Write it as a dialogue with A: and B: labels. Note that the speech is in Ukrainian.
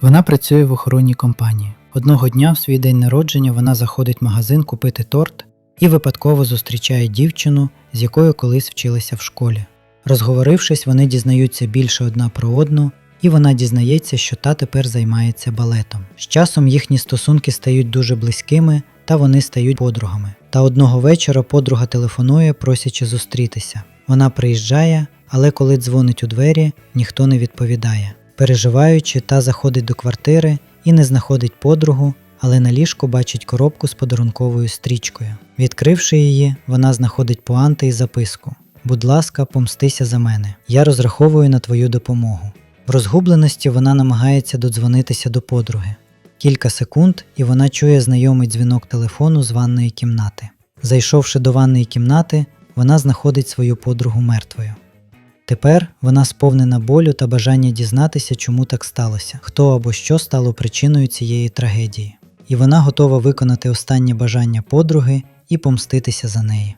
A: Вона працює в охоронній компанії. Одного дня в свій день народження вона заходить в магазин купити торт і випадково зустрічає дівчину, з якою колись вчилася в школі. Розговорившись, вони дізнаються більше одна про одну, і вона дізнається, що та тепер займається балетом. З часом їхні стосунки стають дуже близькими, та вони стають подругами. Та одного вечора подруга телефонує, просячи зустрітися. Вона приїжджає, але коли дзвонить у двері, ніхто не відповідає. Переживаючи, та заходить до квартири і не знаходить подругу, але на ліжку бачить коробку з подарунковою стрічкою. Відкривши її, вона знаходить пуанти і записку. Будь ласка, помстися за мене. Я розраховую на твою допомогу. В розгубленості вона намагається додзвонитися до подруги. Кілька секунд, і вона чує знайомий дзвінок телефону з ванної кімнати. Зайшовши до ванної кімнати, вона знаходить свою подругу мертвою. Тепер вона сповнена болю та бажання дізнатися, чому так сталося, хто або що стало причиною цієї трагедії. І вона готова виконати останнє бажання подруги і помститися за неї.